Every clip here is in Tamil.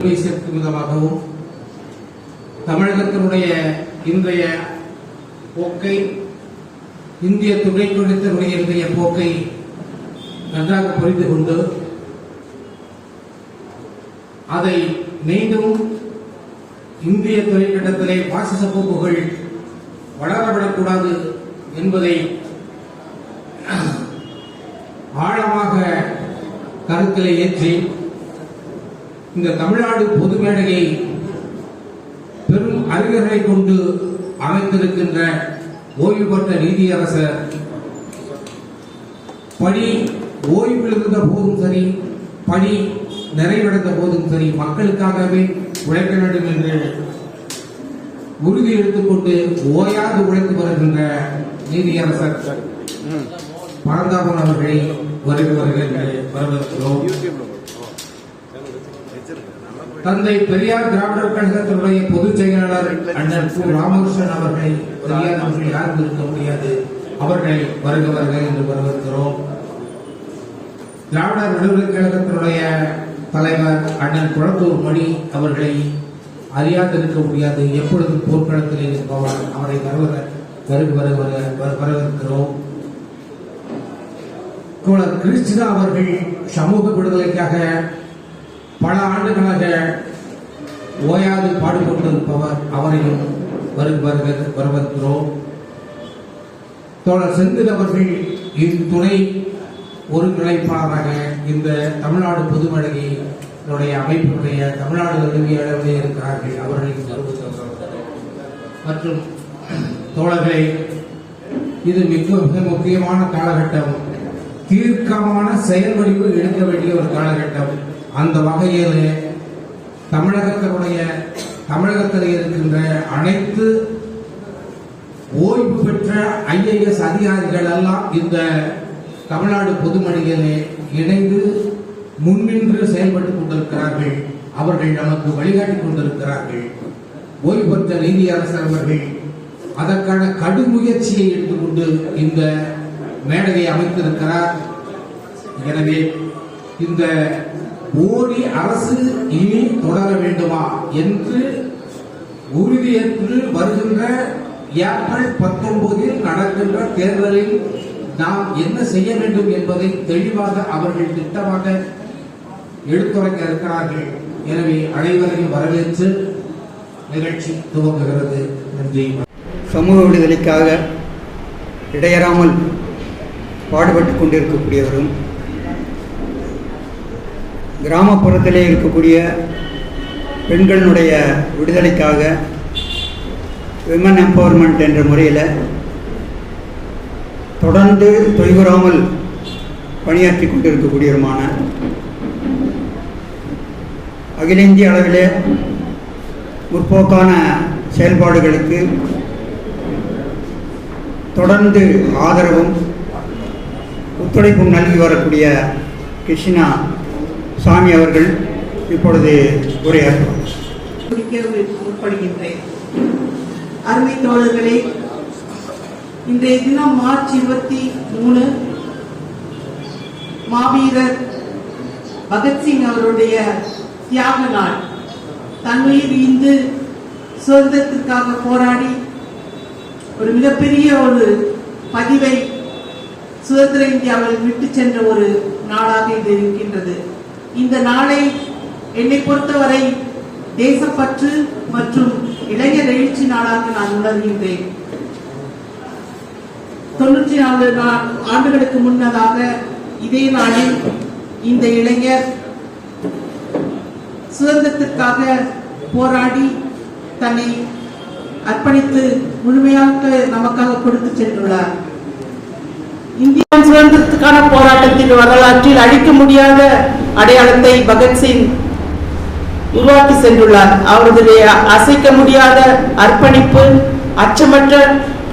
சேர்க்கும் விதமாகவும் தமிழகத்தினுடைய இன்றைய போக்கை இந்திய துணை குடித்தனுடைய இன்றைய போக்கை நன்றாக புரிந்து கொண்டு அதை மீண்டும் இந்திய துணைக்கண்டத்திலே பாசிச போக்குகள் வளரவிடக்கூடாது என்பதை ஆழமாக கருத்திலே ஏற்றி இந்த தமிழ்நாடு பொது மேடையை பெரும் அறிஞர்களை கொண்டு அமைத்திருக்கின்ற ஓய்வு பெற்ற நீதியரசர் பணி ஓய்வில் இருந்த போதும் சரி பணி நிறைவடைந்த போதும் சரி மக்களுக்காகவே உழைக்க வேண்டும் என்று உறுதி எடுத்துக்கொண்டு ஓயாது உழைத்து வருகின்ற நீதியரசர் பரந்தாபன் அவர்களை வருக வருக என்று வரவேற்கிறோம். தந்தை பெரியார் திராவிடர் கழகத்தினுடைய பொதுச் செயலாளர் அண்ணன் கு ராமகிருஷ்ணன் அவர்களை பெரியார் அவர்கள் யாரும் இருக்க முடியாது. அவர்களை வருக வருக என்று வரவேற்கிறோம். திராவிடர் விடுதலை கழகத்தினுடைய தலைவர் அண்ணன் குளத்தூர் மணி அவர்களை அறியாதிருக்க முடியாது. எப்பொழுது போர்க்களத்தில் இருப்பவர் அவரை வருவர வருக வருக வரவேற்கிறோம். தோழர் கிறிஸ்டினா அவர்கள் சமூக விடுதலைக்காக பல ஆண்டுகளாக ஓயாது பாடுபட்டிருப்பவர் அவரையும் வருக வருக தோழர் செந்தில் அவர்கள் இத்துணை ஒருங்கிணைப்பாளராக இந்த தமிழ்நாடு பொதுமழகையினுடைய அமைப்பினுடைய தமிழ்நாடு தழுவிய இருக்கிறார்கள். அவர்களையும் மற்றும் தோழர்களே இது மிக மிக முக்கியமான காலகட்டம். தீர்க்கமான செயல் வடிவு எடுக்க வேண்டிய ஒரு காலகட்டம். அந்த வகையில் தமிழகத்தினுடைய தமிழகத்தில் இருக்கின்ற அனைத்து ஓய்வு பெற்ற ஐஏஎஸ் அதிகாரிகள் எல்லாம் இந்த தமிழ்நாடு பொதுமணியிலே இணைந்து முன்னின்று செயல்பட்டுக் கொண்டிருக்கிறார்கள். அவர்கள் நமக்கு வழிகாட்டி கொண்டிருக்கிறார்கள். ஓய்வு பெற்ற நீதியரசர் அவர்கள் அதற்கான கடுமுயற்சியை எடுத்துக்கொண்டு இந்த மேடையை அமைத்திருக்கிறார். எனவே இந்த போலி அரசு இனி தொடர வேண்டுமா என்று உறுதியேற்று வருகின்ற ஏப்ரல் பத்தொன்பதில் நடக்கின்ற தேர்தலில் நாம் என்ன செய்ய வேண்டும் என்பதை தெளிவாக அவர்கள் திட்டமாக எடுத்துரைக்க இருக்கிறார்கள். எனவே அனைவரையும் வரவேற்று நிகழ்ச்சி துவங்குகிறது. நன்றி. சமூக விடுதலைக்காக இடையறாமல் பாடுபட்டு கொண்டிருக்கக்கூடியவரும் கிராமப்புறத்திலே இருக்கக்கூடிய பெண்களினுடைய விடுதலைக்காக விமன் எம்பவர்மெண்ட் என்ற முறையில் தொடர்ந்து தொய்வுறாமல் பணியாற்றி கொண்டிருக்கக்கூடியவருமான அகில இந்திய அளவிலே முற்போக்கான செயல்பாடுகளுக்கு தொடர்ந்து ஆதரவும் ஒத்துழைப்பும் நல்கி வரக்கூடிய கிருஷ்ணா சாமி அவர்கள் இப்பொழுது உரையாற்றுவார் முற்படுகின்றேன். அருமை தோழர்களே இன்றைய தினம் மார்ச் இருபத்தி மூணு மாவீரர் பகத்சிங் அவருடைய தியாக நாள். தன்னுயிர் இந்து சுதந்திரத்திற்காக போராடி ஒரு மிகப்பெரிய ஒரு பதிவை சுதந்திர இந்தியாவில் விட்டு சென்ற ஒரு நாளாக இது இருக்கின்றது. இந்த நாளை என்னை பொறுத்தவரை தேசப்பற்று மற்றும் இளைஞர் எழுச்சி நாளாக நான் உணர்கின்றேன். தொண்ணூற்றி நாலு நா- ஆண்டுகளுக்கு முன்னதாக இதே நாளில் இந்த இளைஞர் சுதந்திரத்திற்காக போராடி தன்னை அர்ப்பணித்து முழுமையாக நமக்காக கொடுத்து சென்றுள்ளார். இந்திய சுதந்திரத்துக்கான போராட்டத்தின் வரலாற்றில் அழிக்க முடியாத அடையாளத்தை பகத்சிங் உருவாக்கி சென்றுள்ளார். அவருடைய அசைக்க முடியாத அர்ப்பணிப்பு அச்சமற்ற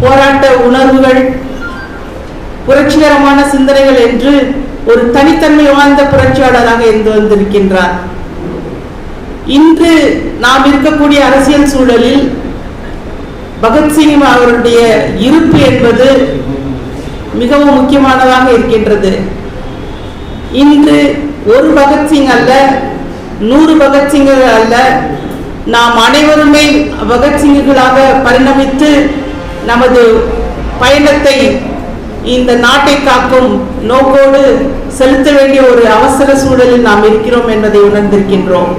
போராட்ட உணர்வுகள் புரட்சிகரமான சிந்தனைகள் என்று ஒரு தனித்தன்மை வாய்ந்த புரட்சியாளராக இருந்து வந்திருக்கின்றார். இன்று நாம் இருக்கக்கூடிய அரசியல் சூழலில் பகத்சிங் அவருடைய இருப்பு என்பது மிகவும் முக்கியமானதாக இருக்கின்றது. இன்று ஒரு பகத்சிங் அல்ல நூறு பகத்சிங்கர் அல்ல. நாம் அனைவருமே பகத்சிங்குகளாக பரிணமித்து நமது பயணத்தை இந்த நாட்டை காக்கும் நோக்கோடு செலுத்த வேண்டிய ஒரு அவசர சூழலில் நாம் இருக்கிறோம் என்பதை உணர்ந்திருக்கின்றோம்.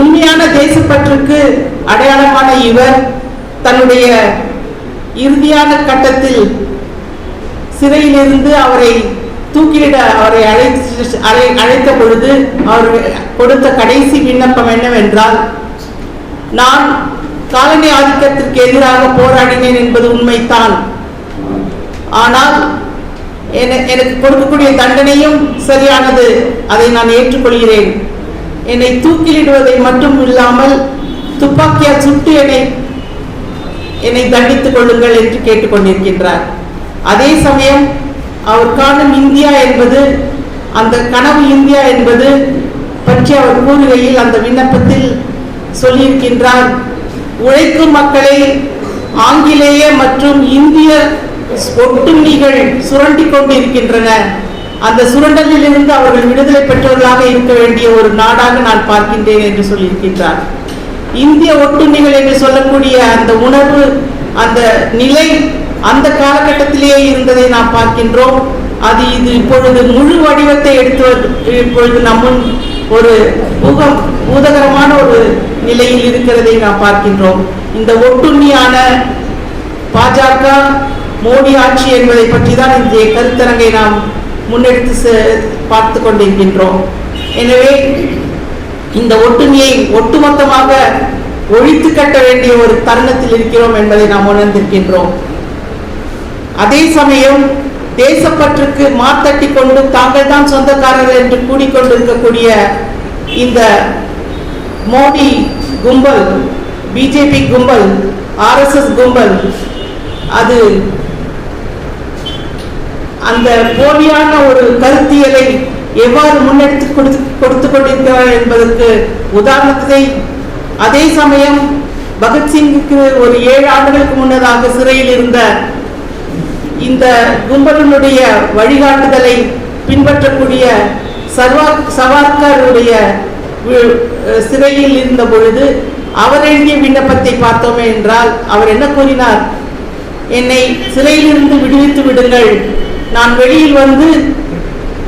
உண்மையான தேசப்பற்றுக்கு அடையாளமான இவர் தன்னுடைய இறுதியான கட்டத்தில் சிறையிலிருந்து அவரை தூக்கிலிட அவரை அழைத்து அழை அழைத்த பொழுது அவர் கொடுத்த கடைசி விண்ணப்பம் என்னவென்றால் நான் காலனி ஆதிக்கத்திற்கு எதிராக போராடினேன் என்பது உண்மைத்தான் ஆனால் என- எனக்கு கொடுக்கக்கூடிய தண்டனையும் சரியானது. அதை நான் ஏற்றுக்கொள்கிறேன். என்னை தூக்கிலிடுவதை மட்டும் இல்லாமல் துப்பாக்கியால் சுட்டு என்னை என்னை தண்டித்துக் கொள்ளுங்கள் என்று கேட்டுக்கொண்டிருக்கின்றார். அதே சமயம் அவர் காணும் இந்தியா என்பது அந்த கனவு இந்தியா என்பது பற்றி அவர் கூறுகையில் அந்த விண்ணப்பத்தில் சொல்லியிருக்கின்றார். உழைக்கும் மக்களை ஆங்கிலேய மற்றும் இந்திய ஒட்டுண்ணிகள் சுரண்டி கொண்டிருக்கின்றன. அந்த சுரண்டலில் இருந்து அவர்கள் விடுதலை பெற்றவர்களாக இருக்க வேண்டிய ஒரு நாடாக நான் பார்க்கின்றேன் என்று சொல்லியிருக்கின்றார். இந்திய ஒட்டுண்ணிகள் என்று சொல்லக்கூடிய அந்த உணர்வு அந்த நிலை அந்த காலகட்டத்திலேயே இருந்ததை நாம் பார்க்கின்றோம். அது இது இப்பொழுது முழு வடிவத்தை எடுத்து வந்து- இப்பொழுது நம்முன் ஒரு பூகம் பூதகரமான ஒரு நிலையில் இருக்கிறதை நாம் பார்க்கின்றோம். இந்த ஒட்டுண்ணியான பாஜக மோடி ஆட்சி என்பதை பற்றி தான் இந்த கருத்தரங்கை நாம் முன்னெடுத்து செ- பார்த்து கொண்டிருக்கின்றோம். எனவே இந்த ஒட்டுமையை ஒட்டுமொத்தமாக ஒழித்து கட்ட வேண்டிய ஒரு தருணத்தில் இருக்கிறோம் என்பதை நாம் உணர்ந்திருக்கின்றோம். அதே சமயம் தேசப்பற்றுக்கு மாத்தட்டி கொண்டு தாங்கள் தான் சொந்தக்காரர் என்று கூடிக்கொண்டிருக்கக்கூடிய இந்த மோடி கும்பல் பிஜேபி கும்பல் ஆர்எஸ்எஸ் கும்பல் அது அந்த போலியான ஒரு கருத்தியலை எவ்வாறு முன்னெடுத்து கொடுத்து கொடுத்து கொண்டிருக்கிறார் என்பதற்கு உதாரணத்தை அதே சமயம் பகத்சிங்குக்கு ஒரு ஏழு ஆண்டுகளுக்கு முன்னதாக சிறையில் இருந்த இந்த கும்பலினுடைய வழிகாட்டுதலை பின்பற்றக்கூடிய சர்வா சவார்கருடைய வி- சிறையில் இருந்த பொழுது அவர் எழுதிய விண்ணப்பத்தை பார்த்தோமே என்றால் அவர் என்ன கூறினார்? என்னை சிறையிலிருந்து விடுவித்து விடுங்கள். நான் வெளியில் வந்து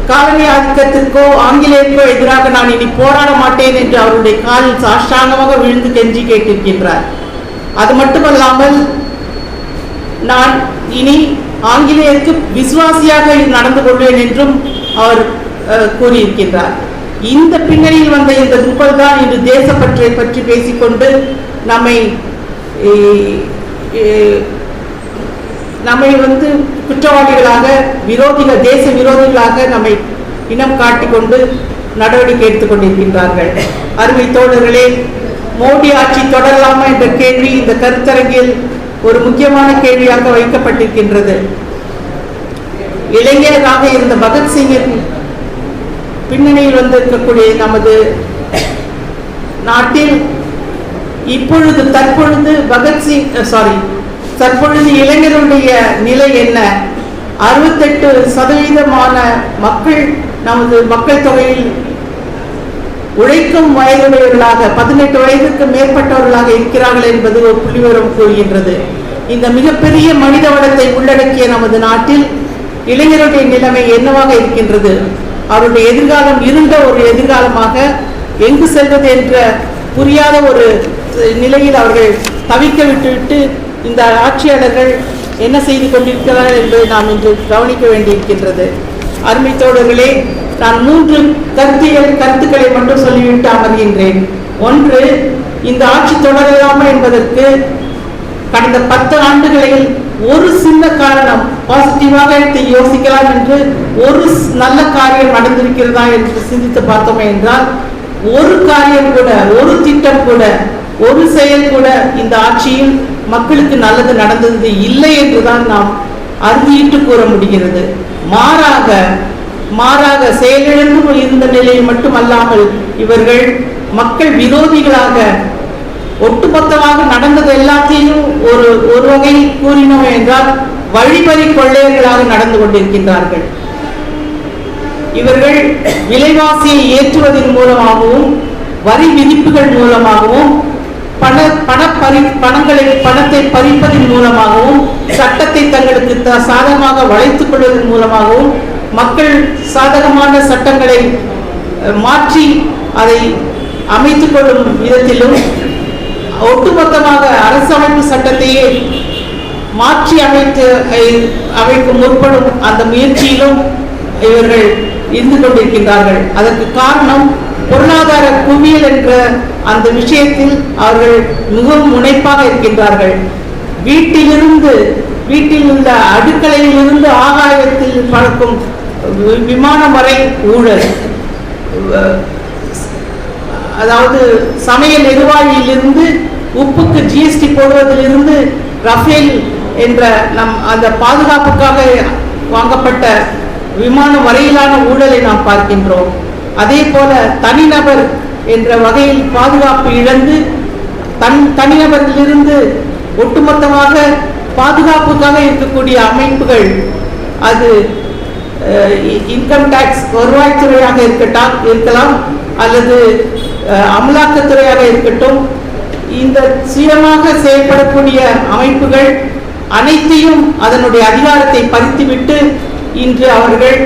காலனி ஆதிக்கத்திற்கோ ஆங்கிலேயருக்கோ எதிராக நான் இனி போராட மாட்டேன் என்று அவருடைய காலில் சாஷ்டாங்கமாக விழுந்து கெஞ்சி கேட்டிருக்கின்றார். அது மட்டுமல்லாமல் நான் இனி ஆங்கிலேயருக்கு விசுவாசியாக நடந்து கொள்வேன் என்றும் அவர் கூறியிருக்கின்றார். இந்த பின்னணியில் வந்த இந்த கும்பல் தான் இன்று தேசப்பற்றை பற்றி பேசிக்கொண்டு நம்மை நம்மை வந்து குற்றவாளிகளாக விரோதிகள் தேச விரோதிகளாக நம்மை இனம் காட்டிக்கொண்டு நடவடிக்கை எடுத்துக் கொண்டிருக்கின்றார்கள். அருமை தோழர்களே மோடி ஆட்சி தொடரலாமா என்ற கேள்வி இந்த கருத்தரங்கில் ஒரு முக்கியமான கேள்வியாக வைக்கப்பட்டிருக்கின்றது. இளைஞராக இருந்த பகத்சிங்கின் பின்னணியில் வந்திருக்கக்கூடிய நமது நாட்டில் இப்பொழுது தற்பொழுது பகத்சிங் சாரி தற்பொழுது இளைஞருடைய நிலை என்ன? அறுபத்தெட்டு சதவீதமான மக்கள் நமது மக்கள் தொகையில் உழைக்கும் வயதுடையவர்களாக பதினெட்டு வயதுக்கு மேற்பட்டவர்களாக இருக்கிறார்கள் என்பது ஒரு புள்ளிவிவரம் கூறுகின்றது. இந்த மிகப்பெரிய மனித வளத்தை உள்ளடக்கிய நமது நாட்டில் இளைஞருடைய நிலைமை என்னவாக இருக்கின்றது? அவருடைய எதிர்காலம் இருந்த ஒரு எதிர்காலமாக எங்கு செல்வது என்ற புரியாத ஒரு நிலையில் அவர்கள் தவிக்க விட்டுவிட்டு இந்த ஆட்சியாளர்கள் என்ன செய்து கொண்டிருக்கிறார்கள் என்பதை நாம் இன்று கவனிக்க வேண்டியிருக்கின்றது. அருமை தோழர்களே நான் மூன்று கருத்தியல் கருத்துக்களை மட்டும் சொல்லிவிட்டு அமர்கின்றேன். ஒன்று இந்த ஆட்சி தொடரலாமா என்பதற்கு கடந்த பத்து ஆண்டுகளில் ஒரு சின்ன காரணம் பாசிட்டிவாக எடுத்து யோசிக்கலாம் என்று ஒரு நல்ல காரியம் நடந்திருக்கிறதா என்று சிந்தித்து பார்த்தோமே என்றால் ஒரு காரியம் கூட ஒரு திட்டம் கூட ஒரு செயல் கூட இந்த ஆட்சியில் மக்களுக்கு நல்லது நடந்தது இல்லை என்றுதான் நாம் அறுதியிட்டு கூற முடிகிறது. மாறாக மாறாக செயலிழந்து இருந்த நிலையில் மட்டுமல்லாமல் இவர்கள் மக்கள் விரோதிகளாக ஒட்டுமொத்தமாக நடந்தது எல்லாத்தையும் ஒரு ஒரு வகை கூறினோம் என்றால் வழிபறி கொள்ளையர்களாக நடந்து கொண்டிருக்கின்றார்கள். இவர்கள் விலைவாசியை ஏற்றுவதன் மூலமாகவும் வரி விதிப்புகள் மூலமாகவும் பண பண பறி பணங்களை பணத்தை பறிப்பதன் மூலமாகவும் சட்டத்தை தங்களுக்கு த- சாதகமாக வளைத்துக் கொள்வதன் மூலமாகவும் மக்கள் சாதகமான சட்டங்களை மாற்றி அதை அமைத்துக் கொள்ளும் விதத்திலும் ஒட்டுமொத்தமாக அரசமைப்பு சட்டத்தையே மாற்றி அமைத்து அமைக்க முற்படும் அந்த முயற்சியிலும் இவர்கள் இருந்து கொண்டிருக்கின்றார்கள். அதற்கு காரணம் பொருளாதார குவியல் என்ற அந்த விஷயத்தில் அவர்கள் மிகவும் முனைப்பாக இருக்கின்றார்கள். வீட்டிலிருந்து வீட்டில் உள்ள அடுக்கலையிலிருந்து ஆகாயத்தில் பறக்கும் விமானம் வரை ஊழல். அதாவது சமையல் நிர்வாகியிலிருந்து உப்புக்கு ஜிஎஸ்டி போடுவதிலிருந்து ரஃபேல் என்ற நம் அந்த பாதுகாப்புக்காக வாங்கப்பட்ட விமானம் வரையிலான ஊழலை நாம் பார்க்கின்றோம். அதே போல தனிநபர் என்ற வகையில் பாதுகாப்பு இழந்து தன் தனிநபரிலிருந்து ஒட்டுமொத்தமாக பாதுகாப்புக்காக இருக்கக்கூடிய அமைப்புகள் அது இன்கம் டேக்ஸ் வருவாய்த்துறையாக இருக்கட்டும் இருக்கலாம் அல்லது அமலாக்கத்துறையாக இருக்கட்டும் இந்த சுயமாக செயல்படக்கூடிய அமைப்புகள் அனைத்தையும் அதனுடைய அதிகாரத்தை பறித்துவிட்டு இன்று அவர்கள்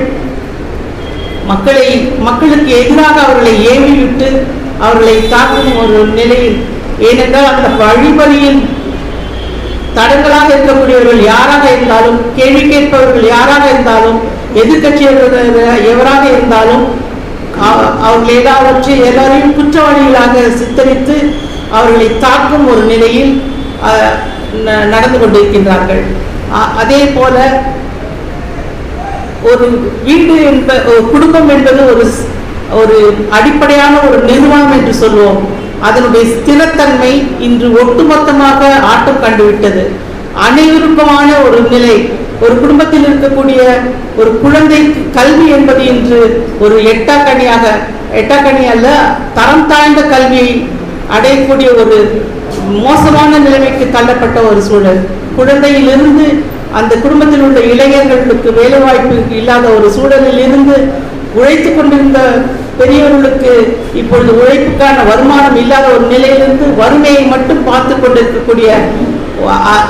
மக்களை மக்களுக்கு எதிராக அவர்களை ஏவிவிட்டு அவர்களை தாக்கும் ஒரு நிலையில் ஏனென்றால் அந்த வழிபறியில் தடங்களாக இருக்கக்கூடியவர்கள் யாராக இருந்தாலும் கேள்வி கேட்பவர்கள் யாராக இருந்தாலும் எதிர்கட்சியவர்கள் எவராக இருந்தாலும் அவர்கள் எல்லாவற்றை எல்லாரையும் குற்றவாளிகளாக சித்தரித்து அவர்களை தாக்கும் ஒரு நிலையில் ந- நடந்து கொண்டிருக்கின்றார்கள். அதே போல ஒரு வீடு என்ப ஒரு குடும்பம் என்பது ஒரு ஒரு அடிப்படையான ஒரு நிறுவனம் என்று சொல்லுவோம் அதனுடைய ஸ்திரத்தன்மை இன்று ஒட்டுமொத்தமாக ஆட்டம் கண்டுவிட்டது. அனைவருக்குமான ஒரு நிலை ஒரு குடும்பத்தில் இருக்கக்கூடிய ஒரு குழந்தை கல்வி என்பது இன்று ஒரு எட்டாக்கனியாக எட்டாக்கனி அல்ல தரம் தாழ்ந்த கல்வியை அடையக்கூடிய ஒரு மோசமான நிலைமைக்கு தள்ளப்பட்ட ஒரு சூழல். குழந்தையிலிருந்து அந்த குடும்பத்தில் உள்ள இளைஞர்களுக்கு வேலைவாய்ப்பு இல்லாத ஒரு சூழலில் இருந்து உழைத்து கொண்டிருந்த பெரியவர்களுக்கு இப்பொழுது உழைப்புக்கான வருமானம் இல்லாத ஒரு நிலையிலிருந்து வறுமையை மட்டும் பார்த்து கொண்டிருக்கக்கூடிய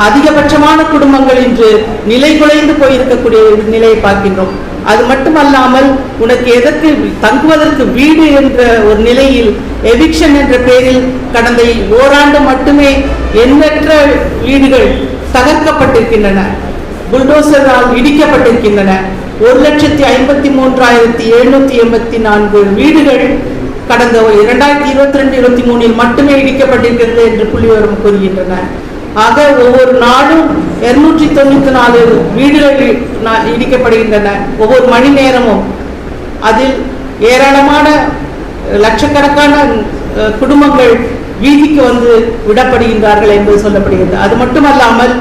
அதிகபட்சமான குடும்பங்கள் இன்று நிலை குலைந்து போயிருக்கக்கூடிய ஒரு நிலையை பார்க்கின்றோம். அது மட்டுமல்லாமல் உனக்கு எதற்கு தங்குவதற்கு வீடு என்ற ஒரு நிலையில் எவிக்ஷன் என்ற பெயரில் கடந்த ஓராண்டு மட்டுமே எண்ணற்ற வீடுகள் தகர்க்கப்பட்டிருக்கின்றன. புல்டோசரால் இடிக்கப்பட்டிருக்கின்றன. ஒரு லட்சத்தி ஐம்பத்தி மூன்றாயிரத்தி எழுநூத்தி எண்பத்தி நான்கு வீடுகள் கடந்த இரண்டாயிரத்தி இருபத்தி ரெண்டு இருபத்தி மூணில் மட்டுமே இடிக்கப்பட்டிருக்கிறது என்று புள்ளிவரம் கூறுகின்றன ஆக ஒவ்வொரு நாளும் இருநூற்றி தொண்ணூத்தி நாலு வீடுகள் இடிக்கப்படுகின்றன. ஒவ்வொரு மணி நேரமும் அதில் ஏராளமான லட்சக்கணக்கான குடும்பங்கள் வீதிக்கு வந்து விடப்படுகின்றார்கள் என்பது சொல்லப்படுகிறது. அது மட்டுமல்லாமல்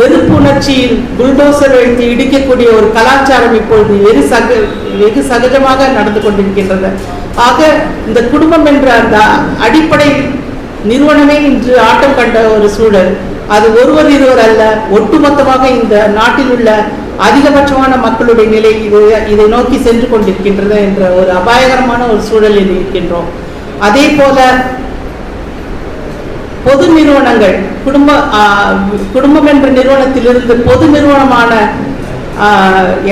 வெறுப்பு உணர்ச்சியில் புல்டோசர் வைத்து இடிக்கக்கூடிய ஒரு கலாச்சாரம் இப்பொழுது வெகு சக வெகு சகஜமாக நடந்து கொண்டிருக்கின்றது. ஆக இந்த குடும்பம் என்ற அந்த அடிப்படை நிறுவனமே இன்று ஆட்டம் கண்ட ஒரு சூழல். அது ஒருவர் இருவர் அல்ல. ஒட்டுமொத்தமாக இந்த நாட்டில் உள்ள அதிகபட்சமான மக்களுடைய நிலை இது இதை நோக்கி சென்று கொண்டிருக்கின்றது என்ற ஒரு அபாயகரமான ஒரு சூழலில் இருக்கின்றோம். அதே போல பொது நிறுவனங்கள் குடும்ப குடும்பம் என்ற நிறுவனத்திலிருந்து பொது நிறுவனமான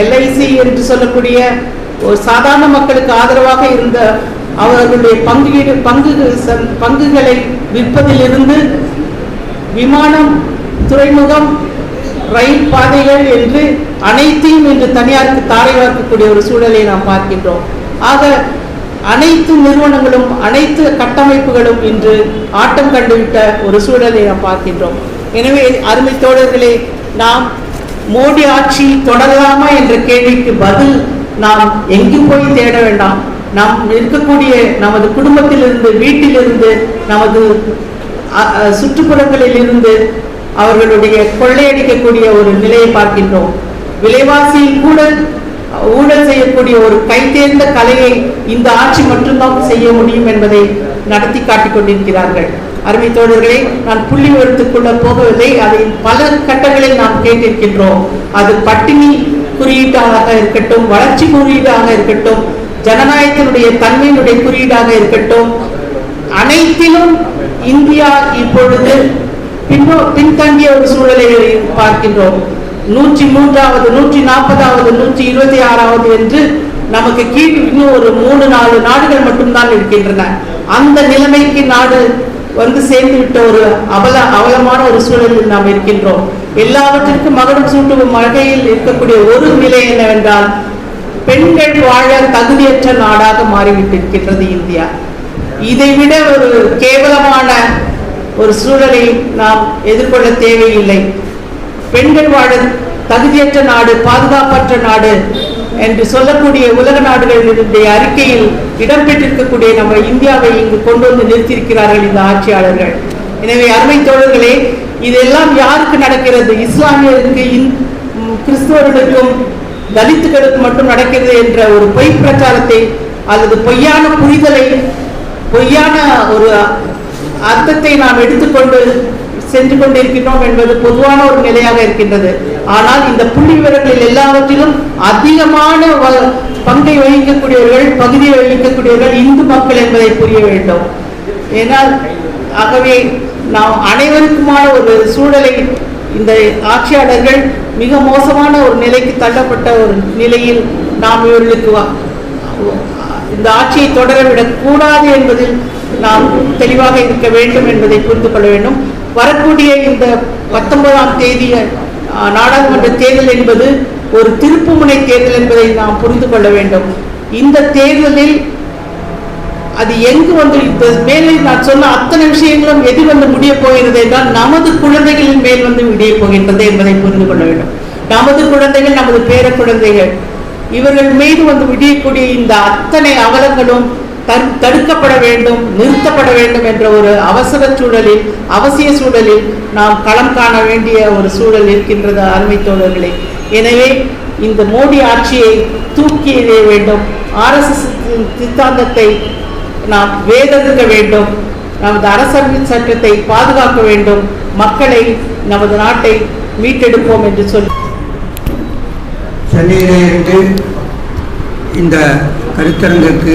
எல்ஐசி என்று சொல்லக்கூடிய ஒரு சாதாரண மக்களுக்கு ஆதரவாக இருந்த அவர்களுடைய பங்கீடு பங்கு பங்குகளை விற்பதிலிருந்து விமானம் துறைமுகம் ரயில் பாதைகள் என்று அனைத்தையும் இன்று தனியாருக்கு தாரை வார்க்கக்கூடிய ஒரு சூழலை நாம் பார்க்கின்றோம். ஆக அனைத்து நிறுவனங்களும் அனைத்து கட்டமைப்புகளும் இன்று ஆட்டம் கண்டுவிட்ட ஒரு சூழலை நாம் பார்க்கின்றோம். எனவே அருமை தோழர்களே நாம் மோடி ஆட்சி தொடரலாமா என்ற கேள்விக்கு பதில் நாம் எங்கும் போய் தேட வேண்டாம். நாம் இருக்கக்கூடிய நமது குடும்பத்திலிருந்து வீட்டிலிருந்து நமது சுற்றுப்புறங்களில் இருந்து அவர்களுடைய கொள்ளையடிக்கக்கூடிய ஒரு நிலையை பார்க்கின்றோம். விலைவாசியில் கூட ஊழல் செய்யக்கூடிய ஒரு கைதேர்ந்த கலையை இந்த ஆட்சி மட்டும்தான் செய்ய முடியும் என்பதை நடத்தி காட்டிக் கொண்டிருக்கிறார்கள். அருமை தோழர்களே நான் புள்ளி விவரத்துக்குள்ள போகவில்லை. அதை பல கட்டங்களில் நாம் கேட்டிருக்கின்றோம். அது பட்டினி குறியீடாக இருக்கட்டும் வளர்ச்சி குறியீடாக இருக்கட்டும் ஜனநாயகத்தினுடைய தன்மையினுடைய குறியீடாக இருக்கட்டும் அனைத்திலும் இந்தியா இப்பொழுது பின்னோ பின்தங்கிய ஒரு சூழலை பார்க்கின்றோம். நூற்றி மூன்றாவது நூற்றி நாற்பதாவது நூற்றி இருபத்தி ஆறாவது என்று நமக்கு கீழ் இன்னும் ஒரு மூணு நாலு நாடுகள் மட்டும்தான் இருக்கின்றன. அந்த நிலைமைக்கு நாடு வந்து சேர்ந்து விட்ட ஒரு அவல அவலமான ஒரு சூழலில் நாம் இருக்கின்றோம். எல்லாவற்றிற்கும் மகடம் சூட்டும் வகையில் இருக்கக்கூடிய ஒரு நிலை என்னவென்றால் பெண்கள் வாழ தகுதியற்ற நாடாக மாறிவிட்டிருக்கின்றது இந்தியா. இதைவிட ஒரு கேவலமான ஒரு சூழலை நாம் எதிர்கொள்ள தேவையில்லை. பெண்கள் வாழ தகுதியற்ற நாடு பாதுகாப்பற்ற நாடு என்று சொல்லக்கூடிய உலக நாடுகளினுடைய அறிக்கையில் இடம்பெற்றிருக்கக்கூடிய நம்ம இந்தியாவை இங்கு கொண்டு வந்து நிறுத்தியிருக்கிறார்கள் இந்த ஆட்சியாளர்கள். எனவே அருமை தோழர்களே இதெல்லாம் யாருக்கு நடக்கிறது? இஸ்லாமியருக்கு இந்- கிறிஸ்துவர்களுக்கும் தலித்துகளுக்கு மட்டும் நடக்கிறது என்ற ஒரு பொய் பிரச்சாரத்தை அல்லது பொய்யான புரிதலை பொய்யான ஒரு அர்த்தத்தை நாம் எடுத்துக்கொண்டு சென்று கொண்டிருக்கின்றோம் என்பது பொதுவான ஒரு நிலையாக இருக்கின்றது. ஆனால் இந்த புள்ளி விவரங்களில் எல்லாவற்றிலும் அதிகமான வ- பங்கை வகிக்கக்கூடியவர்கள் பகுதியை வகிக்கக்கூடியவர்கள் இந்து மக்கள் என்பதை புரிய வேண்டும். ஏனால் ஆகவே நாம் அனைவருக்குமான ஒரு சூழலை இந்த ஆட்சியாளர்கள் மிக மோசமான ஒரு நிலைக்கு தள்ளப்பட்ட ஒரு நிலையில் நாம் இவர்களுக்கு இந்த ஆட்சியை தொடரவிடக் கூடாது என்பதில் நாம் தெளிவாக இருக்க வேண்டும் என்பதை புரிந்து கொள்ள வேண்டும். வரக்கூடிய இந்த பத்தொன்பதாம் தேதி நாடாளுமன்ற தேர்தல் என்பது ஒரு திருப்புமுனை தேர்தல் என்பதை நாம் புரிந்து கொள்ள வேண்டும். இந்த தேர்தலில் அது எங்கு வந்து இப்ப மேலே நான் சொன்ன அத்தனை விஷயங்களும் எது வந்து முடிய போகிறது என்றால் நமது குழந்தைகளின் மேல் வந்து முடிய போகின்றது என்பதை புரிந்து கொள்ள வேண்டும். நமது குழந்தைகள் நமது பேர குழந்தைகள் இவர்கள் மீது வந்து விடியக்கூடிய இந்த அத்தனை அவலங்களும் தடுக்கப்பட வேண்டும் நிறுத்தப்பட வேண்டும் என்ற ஒரு அவசர சூழலில் அவசிய சூழலில் நாம் களம் காண வேண்டிய ஒரு சூழல் இருக்கின்றது அருமை தோழர்களே. எனவே இந்த மோடி ஆட்சியை தூக்கி எறிய வேண்டும் ஆர்எஸ்எஸ் சித்தாந்தத்தை நாம் வேதெடுக்க வேண்டும். நமது அரசமைப்பு சட்டத்தை பாதுகாக்க வேண்டும். மக்களை நமது நாட்டை மீட்டெடுப்போம் என்று சொல்லி சென்னையிலே இருந்து இந்த கருத்தரங்கிற்கு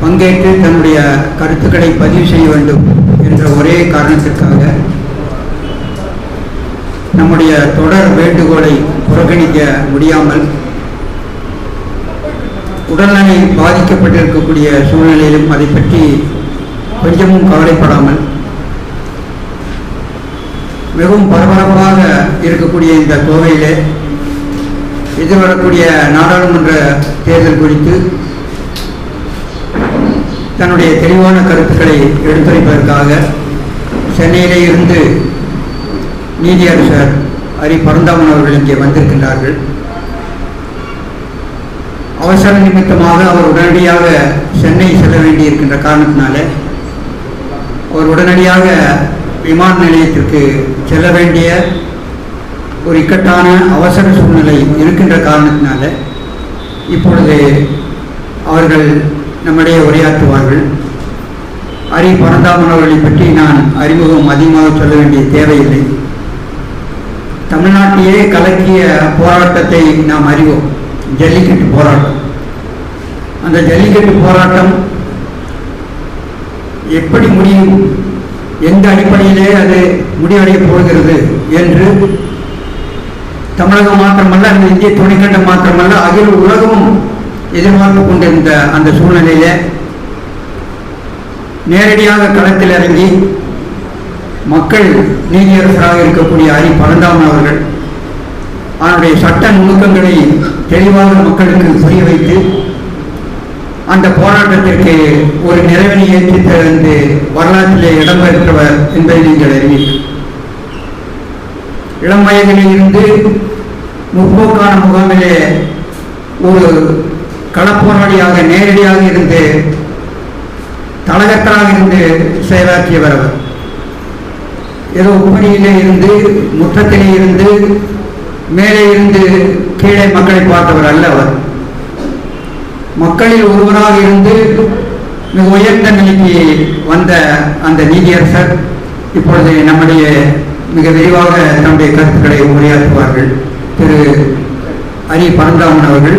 பங்கேற்று தன்னுடைய கருத்துக்களை பதிவு செய்ய வேண்டும் என்ற ஒரே காரணத்திற்காக நம்முடைய தொடர் வேண்டுகோளை புறக்கணிக்க முடியாமல் உடல்நலை பாதிக்கப்பட்டிருக்கக்கூடிய சூழ்நிலையிலும் அதை பற்றி கொஞ்சமும் கவலைப்படாமல் மிகவும் பரபரப்பாக இருக்கக்கூடிய இந்த கோவையிலே எதிர்வரக்கூடிய நாடாளுமன்ற தேர்தல் குறித்து தன்னுடைய தெளிவான கருத்துக்களை எடுத்துரைப்பதற்காக சென்னையிலே இருந்து நீதியரசர் ஹரி பரந்தாமன் அவர்கள் இங்கே வந்திருக்கின்றார்கள். அவசர நிமித்தமாக அவர் உடனடியாக சென்னை செல்ல வேண்டியிருக்கின்ற காரணத்தினால அவர் உடனடியாக விமான நிலையத்திற்கு செல்ல வேண்டிய ஒரு இக்கட்டான அவசர சூழ்நிலை இருக்கின்ற காரணத்தினால இப்பொழுது அவர்கள் நம்முடைய உரையாற்றுவார்கள். ஹரி பரந்தாமன் அவர்களை பற்றி நான் அறிமுகம் அதிகமாக சொல்ல வேண்டிய தேவையில்லை. தமிழ்நாட்டையே கலக்கிய போராட்டத்தை நாம் அறிவோம். ஜல்லிக்கட்டு போராட்டம். அந்த ஜல்லிக்கட்டு போராட்டம் எப்படி முடியும்? எந்த அடிப்படையிலே அது முடிவடைய போகிறது என்று தமிழகம் மாத்திரமல்ல அந்த இந்திய துணைக்கண்டம் மாத்திரமல்ல அகில உலகமும் எதிர்பார்த்து கொண்டிருந்த அந்த சூழ்நிலையில நேரடியாக களத்தில் இறங்கி மக்கள் நீதியரசராக இருக்கக்கூடிய அரி பரந்தாமன் அவர்கள் அவருடைய சட்ட நுணுக்கங்களை தெளிவாக மக்களுக்கு புரிய வைத்து அந்த போராட்டத்திற்கு ஒரு நிறைவினை ஏற்றி தந்து வரலாற்றிலே இடம்பெற்றவர் என்பதை நீங்கள் அறிவீர்கள். இளம் வயதில் இருந்து முற்போக்கான முகாமிலே ஒரு களப்போராளியாக நேரடியாக இருந்து தலகத்தராக இருந்து செயலாற்றியவர் அவர். ஏதோ உப்பரியிலே இருந்து முற்றத்திலே இருந்து மேலே இருந்து கீழே மக்களை பார்த்தவர் அல்ல அவர். மக்களில் ஒருவராக இருந்து மிக உயர்ந்த நிலைக்கு வந்த அந்த நீதியரசர் இப்பொழுது நம்முடைய மிக விரிவாக தன்னுடைய கருத்துக்களை உரையாற்றுவார்கள். திரு அரி பரந்தாமன் அவர்கள்